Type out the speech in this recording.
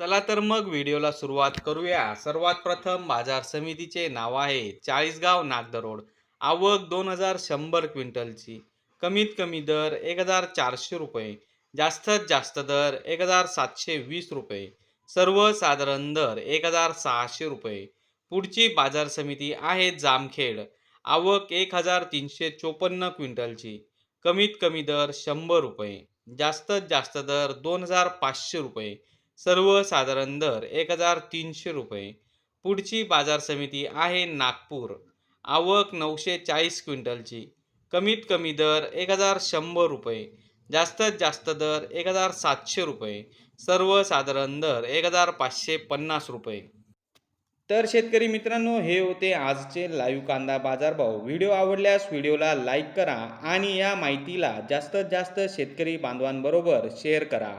चला तर मग व्हिडिओला सुरुवात करूया. सर्वात प्रथम बाजार समितीचे नाव आहे चाळीसगाव नागदरोड आवक दोन हजार शंभर क्विंटलची. कमीत कमी दर एक हजार चारशे रुपये. जास्तीत जास्त दर एक हजार सातशे वीस रुपये. सर्वसाधारण दर एक हजार सहाशे रुपये. पुढची बाजार समिती आहे जामखेड. आवक एक हजार तीनशे चोपन्न क्विंटलची. कमीत कमी दर शंभर रुपये. जास्तीत जास्त दर दोन हजार पाचशे रुपये. सर्वसाधारण दर एक हजार तीनशे रुपये. पुढची बाजार समिती आहे नागपूर. आवक नऊशे चाळीस क्विंटलची. कमीत कमी दर एक हजार शंभर रुपये. जास्तीत जास्त दर एक हजार सातशे रुपये. सर्वसाधारण दर एक हजार पाचशे पन्नास रुपये. तर शेतकरी मित्रांनो हे होते आजचे लाईव्ह कांदा बाजारभाव. व्हिडिओ आवडल्यास व्हिडिओला लाईक करा आणि या माहितीला जास्तीत जास्त शेतकरी बांधवांबरोबर शेअर करा.